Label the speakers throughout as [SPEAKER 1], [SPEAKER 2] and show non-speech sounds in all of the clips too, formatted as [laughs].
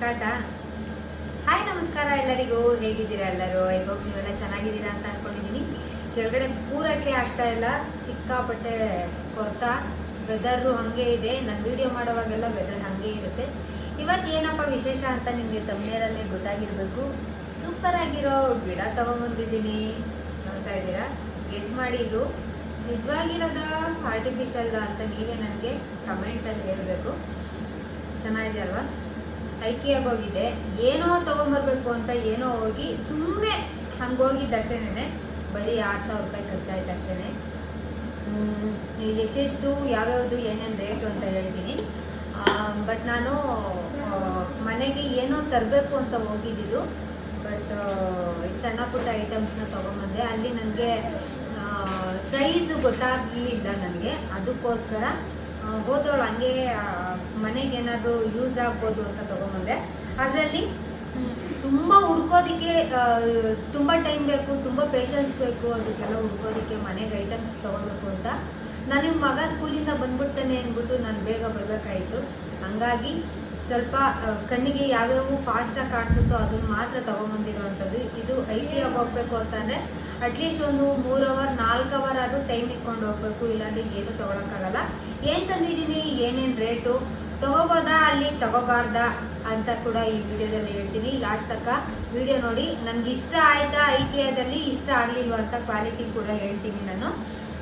[SPEAKER 1] ಸ್ಟಾರ್ಟಾ hi ನಮಸ್ಕಾರ ಎಲ್ಲರಿಗೂ. ಹೇಗಿದ್ದೀರಾ ಎಲ್ಲರೂ? ಐ ಹೋಪ್ ನೀವೆಲ್ಲ ಚೆನ್ನಾಗಿದ್ದೀರಾ ಅಂತ ಅನ್ಕೊಂಡಿದ್ದೀನಿ ಕೆಳಗಡೆ ಕೂರಕ್ಕೆ ಆಗ್ತಾ ಇಲ್ಲ. ಸಿಕ್ಕಾಪಟ್ಟೆ ಕೊರ್ತಾ. ವೆದರು ಹಾಗೆ ಇದೆ. ನಾನು ವಿಡಿಯೋ ಮಾಡೋವಾಗೆಲ್ಲ ವೆದರ್ ಹಾಗೆ ಇರುತ್ತೆ. ಇವತ್ತು ಏನಪ್ಪ ವಿಶೇಷ ಅಂತ ನಿಮಗೆ ತಮ್ಮನೇರಲ್ಲೇ ಗೊತ್ತಾಗಿರಬೇಕು. ಸೂಪರ್ ಆಗಿರೋ ಗಿಡ ತಗೊಂಬಂದಿದ್ದೀನಿ. ನೋಡ್ತಾ ಇದ್ದೀರಾ? ಗೆಸ್ ಮಾಡಿ ಇದು. ನಿಜವಾಗಿರೋದ? ಆರ್ಟಿಫಿಷಿಯಲ್ ಅಂತ ನೀವೇ ನನಗೆ ಕಮೆಂಟಲ್ಲಿ ಹೇಳಬೇಕು. ಚೆನ್ನಾಗಿದೆ ಅಲ್ವಾ? ಐಕಿಯಾಗಿ ಹೋಗಿದ್ದೆ ಏನೋ ತೊಗೊಂಬರ್ಬೇಕು ಅಂತ ಏನೋ ಹೋಗಿ ಸುಮ್ಮನೆ ಹಂಗೆ ಹೋಗಿದ್ದು ಅಷ್ಟೇನೆ ಬರೀ ಆರು ಸಾವಿರ ರೂಪಾಯಿ ಖರ್ಚಾಯ್ತು ಅಷ್ಟೇ ಎಷ್ಟೆಷ್ಟು, ಯಾವ್ಯಾವುದು, ಏನೇನು ರೇಟು ಅಂತ ಹೇಳ್ತೀನಿ. ಬಟ್ ನಾನು ಮನೆಗೆ ಏನೋ ತರಬೇಕು ಅಂತ ಹೋಗಿದ್ದಿದ್ದು. ಬಟ್ ಸಣ್ಣ ಪುಟ್ಟ ಐಟಮ್ಸ್ನ ತೊಗೊಂಬಂದೆ. ಅಲ್ಲಿ ನನಗೆ ಸೈಜು ಗೊತ್ತಾಗಲಿಲ್ಲ ನನಗೆ. ಅದಕ್ಕೋಸ್ಕರ ಹೋದವಳು ಹಂಗೆ ಮನೆಗೆ ಏನಾದರೂ ಯೂಸ್ ಆಗ್ಬೋದು ಅಂತ ತೊಗೊಂಬಂದೆ. ಅದರಲ್ಲಿ ತುಂಬ ಹುಡ್ಕೋದಕ್ಕೆ ತುಂಬ ಟೈಮ್ ಬೇಕು, ತುಂಬ ಪೇಷನ್ಸ್ ಬೇಕು, ಅದಕ್ಕೆಲ್ಲ ಹುಡ್ಕೋದಕ್ಕೆ ಮನೆಗೆ ಐಟಮ್ಸ್ ತೊಗೋಬೇಕು ಅಂತ. ನನಗೆ ಮಗ ಸ್ಕೂಲಿಂದ ಬಂದ್ಬಿಡ್ತಾನೆ ಅಂದ್ಬಿಟ್ಟು ನಾನು ಬೇಗ ಬರಬೇಕಾಯಿತು. ಹಂಗಾಗಿ ಸ್ವಲ್ಪ ಕಣ್ಣಿಗೆ ಯಾವ್ಯಾವ ಫಾಸ್ಟಾಗಿ ಕಾಣಿಸುತ್ತೋ ಅದನ್ನು ಮಾತ್ರ ತೊಗೊಂಬಂದಿರುವಂಥದ್ದು ಇದು ಐ ಟಿ ಹೋಗಬೇಕು ಅಂತಂದರೆ ಅಟ್ಲೀಸ್ಟ್ ಒಂದು ಮೂರು ಅವರ್ ನಾಲ್ಕು ಅವರ್ ಆದರೂ ಟೈಮ್ ಇಟ್ಕೊಂಡು ಹೋಗ್ಬೇಕು, ಇಲ್ಲಾಂದ್ರೆ ಏನು ತೊಗೊಳಕ್ಕಾಗಲ್ಲ. ಏನು ತಂದಿದ್ದೀನಿ, ಏನೇನು ರೇಟು ತಗೋಬೋದಾ, ಅಲ್ಲಿ ತಗೋಬಾರ್ದಾ ಅಂತ ಕೂಡ ಈ ವಿಡಿಯೋದಲ್ಲಿ ಹೇಳ್ತೀನಿ. ಲಾಸ್ಟ್ ತಕ್ಕ ವಿಡಿಯೋ ನೋಡಿ. ನನಗೆ ಇಷ್ಟ ಆಯ್ತಾ ಐಟಿಯಾದಲ್ಲಿ ಇಷ್ಟ ಆಗಲಿಲ್ವ ಅಂತ ಕ್ವಾಲಿಟಿ ಕೂಡ ಹೇಳ್ತೀನಿ ನಾನು.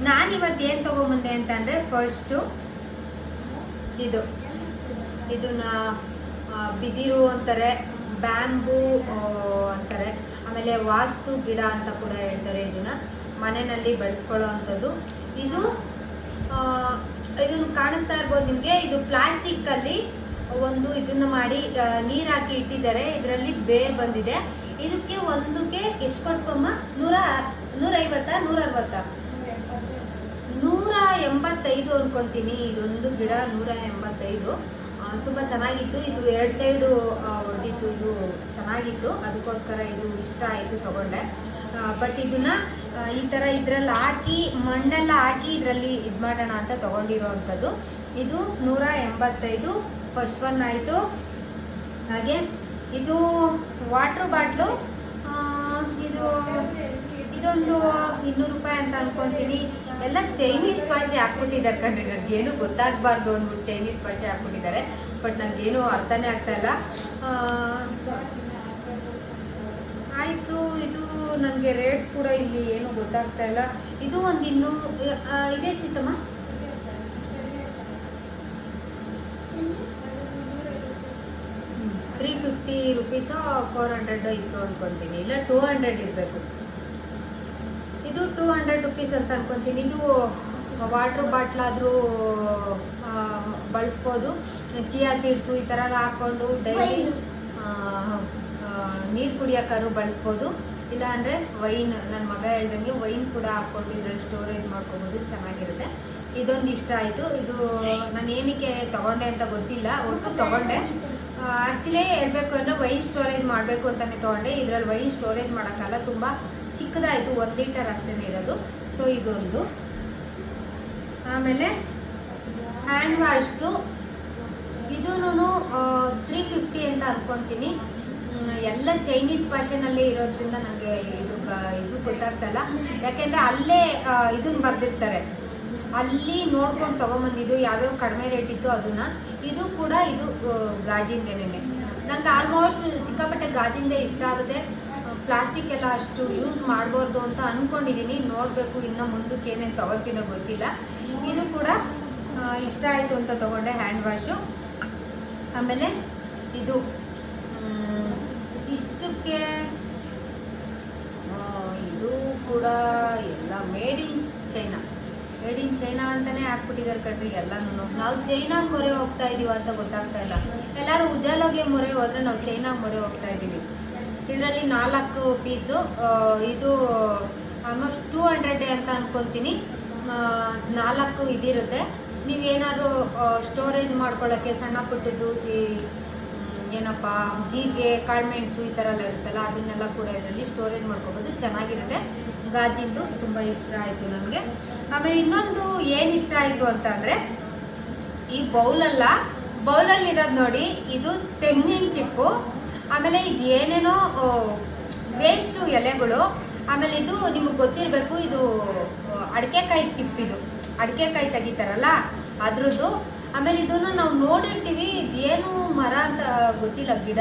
[SPEAKER 1] ನಾನು ಇವತ್ತು ಏನು ತೊಗೊಂಬಂದೆ ಅಂತಂದರೆ ಫಸ್ಟು ಇದು. ಇದನ್ನ ಬಿದಿರು ಅಂತಾರೆ, ಬ್ಯಾಂಬೂ ಅಂತಾರೆ. ಆಮೇಲೆ ವಾಸ್ತು ಗಿಡ ಅಂತ ಕೂಡ ಹೇಳ್ತಾರೆ ಇದನ್ನ. ಮನೆಯಲ್ಲಿ ಬಳಸ್ಕೊಳ್ಳೋ ಅಂಥದ್ದು. ಇದು ಇದನ್ನು ಕಾಣಿಸ್ತಾ ಇರ್ಬೋದು ನಿಮಗೆ. ಇದು ಪ್ಲಾಸ್ಟಿಕ್ ಅಲ್ಲಿ ಒಂದು ಇದನ್ನ ಮಾಡಿ ನೀರು ಹಾಕಿ ಇಟ್ಟಿದ್ದಾರೆ. ಇದರಲ್ಲಿ ಬೇರ್ ಬಂದಿದೆ. ಇದಕ್ಕೆ ಒಂದಕ್ಕೆ ಎಷ್ಟು ಕೊಟ್ಕೊಮ್ಮ ನೂರ ನೂರ ಐವತ್ತಾ ನೂರ ಅರವತ್ತಾ ನೂರ ಎಂಬತ್ತೈದು ಅನ್ಕೊಂತೀನಿ. ಇದೊಂದು ಗಿಡ ನೂರ ಎಂಬತ್ತೈದು. ತುಂಬ ಚೆನ್ನಾಗಿತ್ತು. ಇದು ಎರಡು ಸೈಡು ಹೊಡೆದಿತ್ತು. ಇದು ಚೆನ್ನಾಗಿತ್ತು. ಅದಕ್ಕೋಸ್ಕರ ಇದು ಇಷ್ಟ ಆಯಿತು ತಗೊಂಡೆ. ಬಟ್ ಇದನ್ನ ಈ ಥರ ಇದರಲ್ಲಿ ಹಾಕಿ, ಮಣ್ಣೆಲ್ಲ ಹಾಕಿ ಇದರಲ್ಲಿ ಇದು ಮಾಡೋಣ ಅಂತ ತಗೊಂಡಿರೋ ಅಂಥದ್ದು ಇದು ನೂರ ಎಂಬತ್ತೈದು. ಫಸ್ಟ್ ಒನ್ ಆಯಿತು. ಹಾಗೆ ಇದು ವಾಟ್ರ್ ಬಾಟ್ಲು ಇದು ಇದೊಂದು ಇನ್ನೂರು ರೂಪಾಯಿ ಅಂತ ಅನ್ಕೊಂತೀನಿ. ಎಲ್ಲ ಚೈನೀಸ್ ಭಾಷೆ ಹಾಕ್ಬಿಟ್ಟಿದ್ದಾರೆ ಕಣ್ರಿ. ಏನು ಗೊತ್ತಾಗಬಾರ್ದು ಅಂದ್ಬಿಟ್ಟು ಚೈನೀಸ್ ಭಾಷೆ ಹಾಕ್ಬಿಟ್ಟಿದ್ದಾರೆ. ಬಟ್ ನನಗೇನು ಅರ್ಥನೇ ಆಗ್ತಾ ಇಲ್ಲ. ಆಯಿತು, ಇದು ನನಗೆ ರೇಟ್ ಕೂಡ ಇಲ್ಲಿ ಏನು ಗೊತ್ತಾಗ್ತಾ ಇಲ್ಲ. ಇದು ಒಂದು ಇನ್ನೂ ಸೀತಮ್ಮ? ತ್ರೀ ಫಿಫ್ಟಿ ರುಪೀಸೋ ಫೋರ್ ಹಂಡ್ರೆಡ್ ಇತ್ತು ಅನ್ಕೊಂತೀನಿ. ಇಲ್ಲ ಟೂ ಹಂಡ್ರೆಡ್ ಇರಬೇಕು. ಇದು ಟೂ ಹಂಡ್ರೆಡ್ ರುಪೀಸ್ ಅಂತ ಅನ್ಕೊಂತೀನಿ. ಇದು ವಾಟ್ರ್ ಬಾಟ್ಲಾದರೂ ಬಳಸ್ಬೋದು. ಚಿಯಾ ಸೀಡ್ಸು ಈ ಥರ ಎಲ್ಲ ಹಾಕ್ಕೊಂಡು ಡೈಲಿ ನೀರು ಕುಡಿಯೋಕ್ಕಾದ್ರೂ ಬಳಸ್ಬೋದು. ಇಲ್ಲ ಅಂದರೆ ವೈನ್ ನನ್ನ ಮಗ ಹೇಳ್ದಂಗೆ ವೈನ್ ಕೂಡ ಹಾಕ್ಕೊಂಡು ಇದ್ರಲ್ಲಿ ಸ್ಟೋರೇಜ್ ಮಾಡ್ಕೊಬೋದು, ಚೆನ್ನಾಗಿರುತ್ತೆ. ಇದೊಂದು ಇಷ್ಟ ಆಯಿತು. ಇದು ನಾನು ಏನಕ್ಕೆ ತಗೊಂಡೆ ಅಂತ ಗೊತ್ತಿಲ್ಲ. ಒಟ್ಟು ತೊಗೊಂಡೆ. ಆ್ಯಕ್ಚುಲಿ ಹೇಳಬೇಕು ಅಂದರೆ ವೈನ್ ಸ್ಟೋರೇಜ್ ಮಾಡಬೇಕು ಅಂತಲೇ ತೊಗೊಂಡೆ. ಇದರಲ್ಲಿ ವೈನ್ ಸ್ಟೋರೇಜ್ ಮಾಡೋಕ್ಕಲ್ಲ, ತುಂಬ ಚಿಕ್ಕದಾಯಿತು. ಒಂದು ಲೀಟರ್ ಅಷ್ಟೇ ಇರೋದು. ಸೊ ಇದೊಂದು. ಆಮೇಲೆ ಹ್ಯಾಂಡ್ ವಾಶ್ದು. ಇದೂ ತ್ರೀ ಫಿಫ್ಟಿ ಅಂತ ಅನ್ಕೊತೀನಿ. ಎಲ್ಲ ಚೈನೀಸ್ ಭಾಷೆನಲ್ಲೇ ಇರೋದ್ರಿಂದ ನನಗೆ ಇದು ಇದು ಗೊತ್ತಾಗ್ತಲ್ಲ. ಯಾಕೆಂದರೆ ಅಲ್ಲೇ ಇದನ್ನ ಬರೆದಿರ್ತಾರೆ. ಅಲ್ಲಿ ನೋಡ್ಕೊಂಡು ತೊಗೊಂಬಂದಿದ್ದು ಯಾವ್ಯಾವ ಕಡಿಮೆ ರೇಟ್ ಇತ್ತು ಅದನ್ನ, ಇದು ಕೂಡ ಇದು ಗಾಜಿಂದೇನೆ ನಂಗೆ ಆಲ್ಮೋಸ್ಟ್ ಸಿಕ್ಕಾಪಟ್ಟೆ ಗಾಜಿಂದೇ ಇಷ್ಟ ಆಗುತ್ತೆ. ಪ್ಲಾಸ್ಟಿಕ್ ಎಲ್ಲ ಅಷ್ಟು ಯೂಸ್ ಮಾಡಬಾರ್ದು ಅಂತ ಅಂದ್ಕೊಂಡಿದ್ದೀನಿ ನೋಡಬೇಕು ಇನ್ನು ಮುಂದಕ್ಕೆ ಏನೇನು ತೊಗೋತೀನೋ ಗೊತ್ತಿಲ್ಲ. ಇದು ಕೂಡ ಇಷ್ಟ ಆಯಿತು ಅಂತ ತೊಗೊಂಡೆ ಹ್ಯಾಂಡ್ ವಾಶು ಆಮೇಲೆ ಇದು ಇಷ್ಟಕ್ಕೆ? ಇದು ಕೂಡ ಎಲ್ಲ made in China made in China ಅಂತಾನೆ ಹಾಕ್ಬಿಟ್ಟಿದ್ದಾರೆ ಕಣ್ರಿ ಎಲ್ಲನೂ ನಾವು ಚೈನಾ ಮೊರೆ ಹೋಗ್ತಾ ಇದೀವ ಅಂತ ಗೊತ್ತಾಗ್ತಾ ಇಲ್ಲ. ಎಲ್ಲರೂ ಉಜಾಲಗೆ ಮೊರೆ ಹೋದ್ರೆ ನಾವು ಚೈನಾ ಮೊರೆ ಹೋಗ್ತಾ ಇದ್ದೀವಿ ಇದರಲ್ಲಿ ನಾಲ್ಕು ಪೀಸು ಇದು ಆಲ್ಮೋಸ್ಟ್ ಟೂ ಹಂಡ್ರೆಡ್ ಅಂತ ಅನ್ಕೊತೀನಿ. ನಾಲ್ಕು ಇದಿರುತ್ತೆ. ನೀವೇನಾದ್ರು ಸ್ಟೋರೇಜ್ ಮಾಡ್ಕೊಳ್ಳೋಕ್ಕೆ ಸಣ್ಣ ಪುಟ್ಟದ್ದು ಈ ಏನಪ್ಪ, ಜೀರಿಗೆ, ಕಾಳುಮೆಣಸು ಈ ಥರ ಎಲ್ಲ ಇರುತ್ತಲ್ಲ, ಅದನ್ನೆಲ್ಲ ಕೂಡ ಇದರಲ್ಲಿ ಸ್ಟೋರೇಜ್ ಮಾಡ್ಕೋಬೋದು. ಚೆನ್ನಾಗಿರುತ್ತೆ. ಗಾಜಿಂದು ತುಂಬ ಇಷ್ಟ ಆಯಿತು ನನಗೆ ಆಮೇಲೆ ಇನ್ನೊಂದು ಏನು ಇಷ್ಟ ಆಯಿತು ಅಂತಂದರೆ ಈ ಬೌಲಲ್ಲ ಬೌಲಲ್ಲಿರೋದು ನೋಡಿ, ಇದು ತೆಂಗಿನ ಚಿಪ್ಪು, ಆಮೇಲೆ ಇದು ಏನೇನೋ ವೇಸ್ಟು ಎಲೆಗಳು, ಆಮೇಲೆ ಇದು ನಿಮಗೆ ಗೊತ್ತಿರಬೇಕು, ಇದು, ಅಡಿಕೆಕಾಯಿ ಚಿಪ್ಪಿದು. ಅಡಿಕೆಕಾಯಿ ತೆಗಿತಾರಲ್ಲ, ಅದ್ರದ್ದು ಆಮೇಲೆ ಇದನ್ನು ನಾವು ನೋಡಿರ್ತೀವಿ, ಇದೇನು ಮರ ಅಂತ ಗೊತ್ತಿಲ್ಲ ಗಿಡ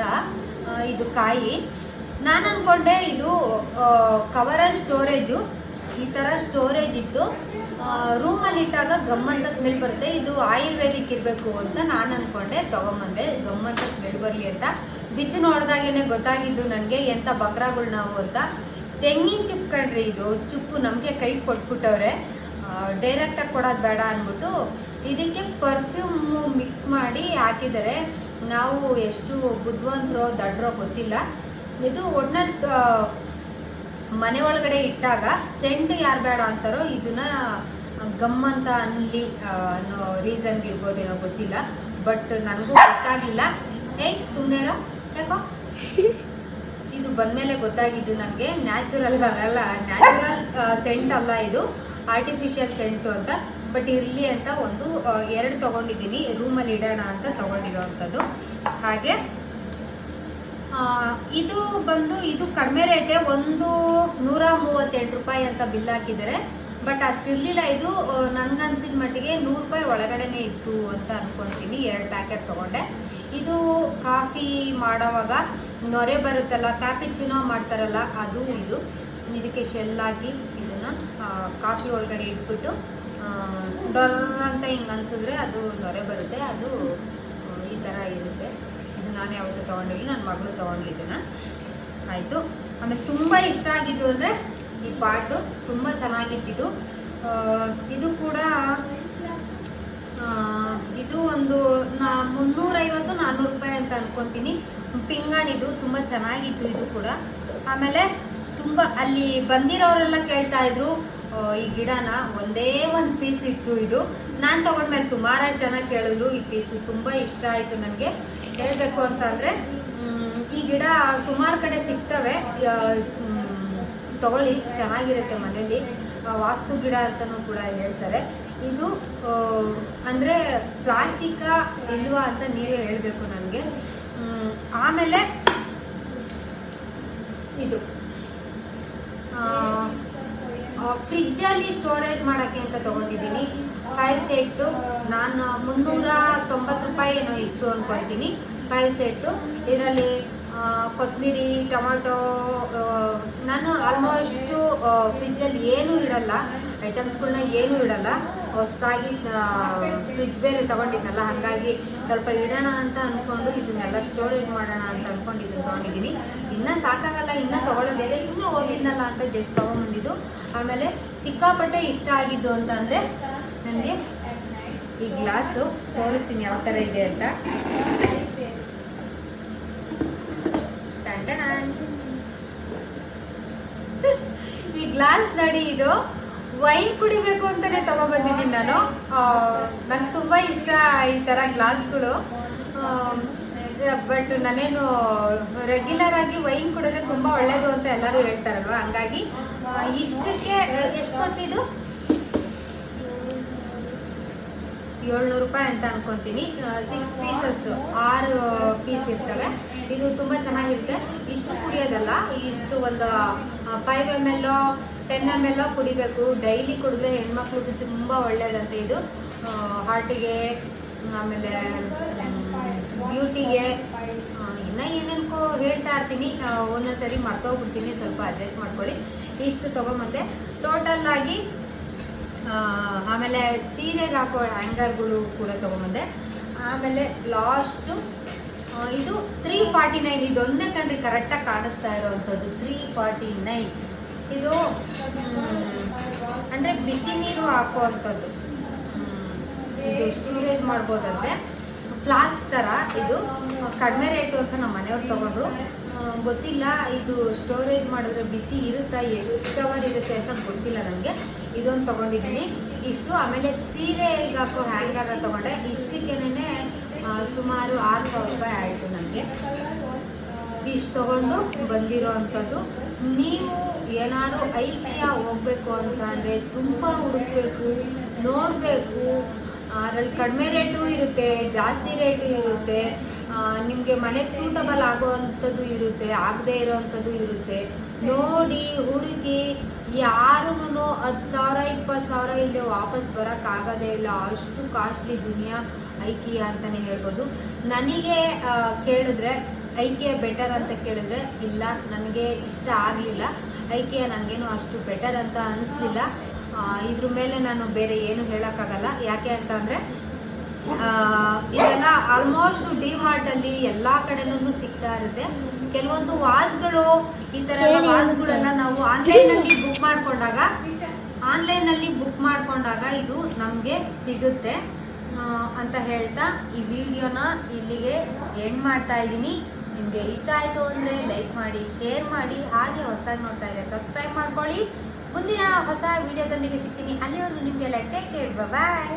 [SPEAKER 1] ಇದು ಕಾಯಿ. ನಾನು ಅಂದ್ಕೊಂಡೆ ಇದು ಕವರಲ್ಲಿ ಸ್ಟೋರೇಜು ಈ ಥರ ಸ್ಟೋರೇಜ್ ಇತ್ತು ರೂಮಲ್ಲಿ ಇಟ್ಟಾಗ ಗಮ್ಮಂತ ಸ್ಮೆಲ್ ಬರುತ್ತೆ. ಇದು ಆಯುರ್ವೇದಿಕ್ ಇರಬೇಕು ಅಂತ ನಾನು ಅಂದ್ಕೊಂಡೆ ತೊಗೊಂಬಂದೆ. ಗಮ್ಮಂತ ಸ್ಮೆಲ್ ಬರಲಿ ಅಂತ. ಬಿಚ್ಚು ನೋಡಿದಾಗೇನೆ ಗೊತ್ತಾಗಿದ್ದು ನನಗೆ ಎಂಥ ಬಕ್ರಾಗಳು ನಾವು ಅಂತ. ತೆಂಗಿನ ಚಿಪ್ ಕಣ್ರಿ ಇದು. ಚುಪ್ಪು ನಮಗೆ ಕೈ ಕೊಟ್ಬಿಟ್ಟವ್ರೆ. ಡೈರೆಕ್ಟಾಗಿ ಕೊಡೋದು ಬೇಡ ಅಂದ್ಬಿಟ್ಟು ಇದಕ್ಕೆ ಪರ್ಫ್ಯೂಮ್ ಮಿಕ್ಸ್ ಮಾಡಿ ಹಾಕಿದರೆ ನಾವು ಎಷ್ಟು ಬುದ್ಧವಂತರೋ ದಡ್ರೋ ಗೊತ್ತಿಲ್ಲ. ಇದು ಒಟ್ನಲ್ಲಿ ಮನೆ ಒಳಗಡೆ ಇಟ್ಟಾಗ ಸೆಂಟ್ ಯಾರು ಬೇಡ ಅಂತಾರೋ ಇದನ್ನ ಗಮ್ ಅಂತ ಅನ್ಲಿ ಅನ್ನೋ ರೀಸನ್ ಇರ್ಬೋದೇನೋ ಗೊತ್ತಿಲ್ಲ. ಬಟ್ ನನಗೂ ಗೊತ್ತಾಗಿಲ್ಲ ಏಯ್ ಸುಮ್ಮನೆ ಯಾಕೋ? ಇದು ಬಂದಮೇಲೆ ಗೊತ್ತಾಗಿದ್ದು ನನಗೆ ನ್ಯಾಚುರಲ್ ಅಲ್ಲ ನ್ಯಾಚುರಲ್ ಸೆಂಟ್ ಅಲ್ಲ ಇದು. ಆರ್ಟಿಫಿಷಿಯಲ್ ಸೆಂಟು ಅಂತ ಬಟ್ ಇರಲಿ ಅಂತ ಒಂದು ಎರಡು ತೊಗೊಂಡಿದ್ದೀನಿ. ರೂಮಲ್ಲಿ ಇಡೋಣ ಅಂತ ತೊಗೊಂಡಿರೋವಂಥದ್ದು ಹಾಗೆ ಇದು ಬಂದು, ಇದು ಕಡಿಮೆ ರೇಟೇ ಒಂದು ನೂರ ಮೂವತ್ತೆಂಟು ರೂಪಾಯಿ ಅಂತ ಬಿಲ್ ಹಾಕಿದ್ದಾರೆ. ಬಟ್ ಅಷ್ಟಿರಲಿಲ್ಲ, ಇದು ನನಗನ್ಸಿದ ಮಟ್ಟಿಗೆ ನೂರು ರೂಪಾಯಿ ಒಳಗಡೆನೇ ಇತ್ತು ಅಂತ ಅನ್ಕೊಂತೀನಿ. ಎರಡು ಪ್ಯಾಕೆಟ್ ತೊಗೊಂಡೆ. ಇದು ಕಾಫಿ ಮಾಡೋವಾಗ ನೊರೆ ಬರುತ್ತಲ್ಲ ಕಾಫಿ ಚುನಾವ್ ಮಾಡ್ತಾರಲ್ಲ, ಅದು ಇದು. ಇದಕ್ಕೆ ಶೆಲ್ ಹಾಕಿ ಕಾಫಿ ಒಳಗಡೆ ಇಟ್ಬಿಟ್ಟು ಡೊರ್ ಅಂತ ಹಿಂಗೆ ಅನ್ಸಿದ್ರೆ ಅದು ನೊರೆ ಬರುತ್ತೆ, ಅದು ಈ ಥರ ಇರುತ್ತೆ. ಇದು ನಾನು ಯಾವತ್ತೂ ತೊಗೊಂಡಿಲ್ಲ ನನ್ನ ಮಗಳು ತೊಗೊಂಡಿದ್ದನ್ನ. ಆಯಿತು. ಆಮೇಲೆ ತುಂಬ ಇಷ್ಟ ಆಗಿದ್ದು ಅಂದರೆ ಈ ಪಾಟು ತುಂಬ ಚೆನ್ನಾಗಿದ್ದಿದ್ದು. ಇದು ಕೂಡ ಇದು ಒಂದು ನಾ ಮುನ್ನೂರೈವತ್ತು ನಾನ್ನೂರು ರೂಪಾಯಿ ಅಂತ ಅನ್ಕೊತೀನಿ. ಪಿಂಗಾಣಿದು, ತುಂಬ ಚೆನ್ನಾಗಿತ್ತು ಇದು ಕೂಡ. ಆಮೇಲೆ ತುಂಬ ಅಲ್ಲಿ ಬಂದಿರೋರೆಲ್ಲ ಕೇಳ್ತಾ ಇದ್ರು ಈ ಗಿಡನ ಒಂದೇ ಒಂದು ಪೀಸ್ ಇತ್ತು ಇದು. ನಾನು ತೊಗೊಂಡ್ಮೇಲೆ ಸುಮಾರಷ್ಟು ಜನ ಕೇಳಿದ್ರು, ಈ ಪೀಸು ತುಂಬ ಇಷ್ಟ ಆಯಿತು ನನಗೆ, ಹೇಳಬೇಕು ಅಂತಂದರೆ ಈ ಗಿಡ ಸುಮಾರು ಕಡೆ ಸಿಗ್ತವೆ ತಗೊಳ್ಳಿ, ಚೆನ್ನಾಗಿರುತ್ತೆ ಮನೇಲಿ ವಾಸ್ತು ಗಿಡ ಅಂತಲೂ ಕೂಡ ಹೇಳ್ತಾರೆ. ಇದು ಅಂದರೆ ಪ್ಲಾಸ್ಟಿಕ್ಕಾ ಇಲ್ವಾ ಅಂತ ನೀವೇ ಹೇಳಬೇಕು ನನಗೆ. ಆಮೇಲೆ, ಇದು. ಫ್ರಿಜ್ಜಲ್ಲಿ ಸ್ಟೋರೇಜ್ ಮಾಡೋಕ್ಕೆ ಅಂತ ತೊಗೊಂಡಿದ್ದೀನಿ. ಫೈವ್ ಸೆಟ್ಟು ನಾನು ಮುನ್ನೂರ ತೊಂಬತ್ತು ರೂಪಾಯಿ ಏನೋ ಇತ್ತು ಅಂದ್ಕೊಳ್ತೀನಿ ಫೈವ್ ಸೆಟ್ಟು ಇದರಲ್ಲಿ ಕೊತ್ತಂಬರಿ ಟೊಮೊಟೊ ನಾನು ಆಲ್ಮೋಸ್ಟು ಫ್ರಿಜ್ಜಲ್ಲಿ ಏನೂ ಇಡಲ್ಲ. ಐಟಮ್ಸ್ಗಳನ್ನ ಏನೂ ಇಡಲ್ಲ. ಹೊಸದಾಗಿ ಫ್ರಿಜ್ ಬೇರೆ ತೊಗೊಂಡಿದ್ನಲ್ಲ, ಹಾಗಾಗಿ ಸ್ವಲ್ಪ ಇಡೋಣ ಅಂತ ಅಂದ್ಕೊಂಡು ಇದನ್ನೆಲ್ಲ ಸ್ಟೋರೇಜ್ ಮಾಡೋಣ ಅಂತ ಅಂದ್ಕೊಂಡು ಇದನ್ನು ತೊಗೊಂಡಿದ್ದೀನಿ. ಇನ್ನೂ ಸಾಕಾಗಲ್ಲ, ಇನ್ನೂ ತೊಗೊಳ್ಳೋದಿದೆ ಸುಮ್ಮನೆ ಹೋಗಿದ್ನಲ್ಲ ಅಂತ ಜಸ್ಟ್ ತೊಗೊಂಬಂದಿದ್ದು. ಆಮೇಲೆ ಸಿಕ್ಕಾಪಟ್ಟೆ ಇಷ್ಟ ಆಗಿದ್ದು ಅಂತಂದರೆ ನನಗೆ ಈ ಗ್ಲಾಸು ತೋರಿಸ್ತೀನಿ ಯಾವ ಥರ ಇದೆ ಅಂತ. [laughs] ಈ ಗ್ಲಾಸ್ ನಡಿ ಇದು. ವೈನ್ ಕುಡಿಬೇಕು ಅಂತಾನೆ ತಗೊಬಂದಿದ್ದೀನಿ ನಾನು. ನಂಗೆ ತುಂಬ ಇಷ್ಟ ಈ ಥರ ಗ್ಲಾಸ್ಗಳು. ಬಟ್ ನಾನೇನು ರೆಗ್ಯುಲರ್ ಆಗಿ ವೈನ್ ಕುಡಿದ್ರೆ ತುಂಬ ಒಳ್ಳೇದು ಅಂತ ಎಲ್ಲರೂ ಹೇಳ್ತಾರಲ್ವ? ಹಂಗಾಗಿ ಇಷ್ಟಕ್ಕೆ ಎಷ್ಟು ಕೊಟ್ಟಿದ್ದು ಏಳ್ನೂರು ರೂಪಾಯಿ ಅಂತ ಅನ್ಕೊತೀನಿ. ಸಿಕ್ಸ್ ಪೀಸಸ್ ಆರು ಪೀಸ್ ಇರ್ತವೆ. ಇದು ತುಂಬ ಚೆನ್ನಾಗಿರುತ್ತೆ. ಇಷ್ಟು ಕುಡಿಯೋದಲ್ಲ. ಇಷ್ಟು ಒಂದು five M L ten M ಎಲ್ಲ ಕುಡಿಬೇಕು. ಡೈಲಿ ಕುಡಿದ್ರೆ ಹೆಣ್ಮಕ್ಳಿಗೆ ತುಂಬ ಒಳ್ಳೇದಂತೆ ಇದು. ಹಾರ್ಟಿಗೆ ಆಮೇಲೆ ಬ್ಯೂಟಿಗೆ ಇನ್ನು ಏನೇನು ಹೇಳ್ತಾ ಇರ್ತೀನಿ. ಒಂದೊಂದ್ಸರಿ ಒಂದೊಂದ್ ಸರಿ ಮರ್ತೋಗ್ಬಿಡ್ತೀನಿ. ಸ್ವಲ್ಪ ಅಡ್ಜಸ್ಟ್ ಮಾಡ್ಕೊಳ್ಳಿ. ಇಷ್ಟು ತೊಗೊಂಬಂದೆ. ಟೋಟಲ್ ಆಗಿ ಆಮೇಲೆ ಸೀರೆಗೆ ಹಾಕೋ ಹ್ಯಾಂಗರ್ಗಳು ಕೂಡ ತೊಗೊಂಬಂದೆ. ಆಮೇಲೆ ಲಾಸ್ಟು ಇದು ತ್ರೀ ಫಾರ್ಟಿ ನೈನ್ ಇದೊಂದೇ ಕಣ್ರಿ ಕರೆಕ್ಟಾಗಿ ಕಾಣಿಸ್ತಾ ಇರೋವಂಥದ್ದು ತ್ರೀ ಫಾರ್ಟಿ ನೈನ್ ಇದು ಅಂದರೆ ಬಿಸಿ ನೀರು ಹಾಕುವಂಥದ್ದು. ಇದು ಸ್ಟೋರೇಜ್ ಮಾಡ್ಬೋದಂತೆ ಫ್ಲಾಸ್ಕ್ ಥರ ಇದು, ಕಡಿಮೆ ರೇಟು ಅಂತ ನಮ್ಮ ಮನೆಯವ್ರು ತೊಗೊಂಡ್ರು. ಗೊತ್ತಿಲ್ಲ ಇದು ಸ್ಟೋರೇಜ್ ಮಾಡಿದ್ರೆ ಬಿಸಿ ಇರುತ್ತಾ, ಎಷ್ಟು ಅವರ್ ಇರುತ್ತೆ ಅಂತ ಗೊತ್ತಿಲ್ಲ ನನಗೆ ಇದೊಂದು ತೊಗೊಂಡಿದ್ದೀನಿ. ಇಷ್ಟು, ಆಮೇಲೆ ಸೀರೆಗೆ ಹಾಕೋ ಹ್ಯಾಂಗರ್ನ ತೊಗೊಂಡೆ. ಇಷ್ಟಕ್ಕೇನೆ ಸುಮಾರು ಆರು ಸಾವಿರ ರೂಪಾಯಿ ಆಯಿತು ನನಗೆ ಇಷ್ಟು ತೊಗೊಂಡು ಬಂದಿರೋ ಅಂಥದ್ದು ನೀವು ಏನಾದ್ರು ಐಕಿಯ ಹೋಗ್ಬೇಕು ಅಂತ ಅಂದರೆ ತುಂಬ ಹುಡುಕ್ಬೇಕು, ನೋಡಬೇಕು. ಅದರಲ್ಲಿ ಕಡಿಮೆ ರೇಟು ಇರುತ್ತೆ, ಜಾಸ್ತಿ ರೇಟು ಇರುತ್ತೆ. ನಿಮಗೆ ಮನೆಗೆ ಸೂಟಬಲ್ ಆಗೋವಂಥದ್ದು ಇರುತ್ತೆ, ಆಗದೆ ಇರೋವಂಥದ್ದು ಇರುತ್ತೆ. ನೋಡಿ, ಹುಡುಕಿ ಯಾರೂ ಹತ್ತು ಸಾವಿರ, ಇಪ್ಪತ್ತು ಸಾವಿರ ಇಲ್ಲದೆ ವಾಪಸ್ ಬರೋಕ್ಕಾಗೋದೇ ಇಲ್ಲ. ಅಷ್ಟು ಕಾಸ್ಟ್ಲಿ ದುನಿಯಾ ಐಕಿಯ ಅಂತಲೇ ಹೇಳ್ಬೋದು. ನನಗೆ ಕೇಳಿದ್ರೆ ಐಕಿಯ ಬೆಟರ್ ಅಂತ ಕೇಳಿದ್ರೆ ಇಲ್ಲ, ನನಗೆ ಇಷ್ಟ ಆಗಲಿಲ್ಲ. ಐಕಿಯಾ ನನಗೇನು ಅಷ್ಟು ಬೆಟರ್ ಅಂತ ಅನಿಸ್ಲಿಲ್ಲ. ಇದ್ರ ಮೇಲೆ ನಾನು ಬೇರೆ ಏನು ಹೇಳೋಕ್ಕಾಗಲ್ಲ. ಯಾಕೆ ಅಂತಂದರೆ ಇದೆಲ್ಲ ಆಲ್ಮೋಸ್ಟ್ ಡಿ ಮಾರ್ಟಲ್ಲಿ ಎಲ್ಲ ಕಡೆನೂ ಸಿಗ್ತಾ ಇರುತ್ತೆ. ಕೆಲವೊಂದು ವಾಸ್ಗಳು ಈ ಥರ ಎಲ್ಲ ವಾಸ್ಗಳೆಲ್ಲ ನಾವು ಆನ್ಲೈನಲ್ಲಿ ಬುಕ್ ಮಾಡಿಕೊಂಡಾಗ ಆನ್ಲೈನಲ್ಲಿ ಬುಕ್ ಮಾಡಿಕೊಂಡಾಗ ಇದು ನಮಗೆ ಸಿಗುತ್ತೆ. ಅಂತ ಹೇಳ್ತಾ ಈ ವಿಡಿಯೋನ ಇಲ್ಲಿಗೆ ಎಂಡ್ ಮಾಡ್ತಾ ಇದ್ದೀನಿ. ನಿಮಗೆ ಇಷ್ಟ ಆಯಿತು ಅಂದರೆ ಲೈಕ್ ಮಾಡಿ ಶೇರ್ ಮಾಡಿ, ಹಾಗೆ ಹೊಸದಾಗಿ ನೋಡ್ತಾ ಇದ್ದರೆ ಸಬ್ಸ್ಕ್ರೈಬ್ ಮಾಡ್ಕೊಳ್ಳಿ. ಮುಂದಿನ ಹೊಸ ವಿಡಿಯೋದೊಂದಿಗೆ ಸಿಗ್ತೀನಿ. ಅಲ್ಲಿವರೆಗೂ ನಿಮಗೆ ಲೈಕ್ ಟೇಕ್ ಕೇರ್ ಬಾಯ್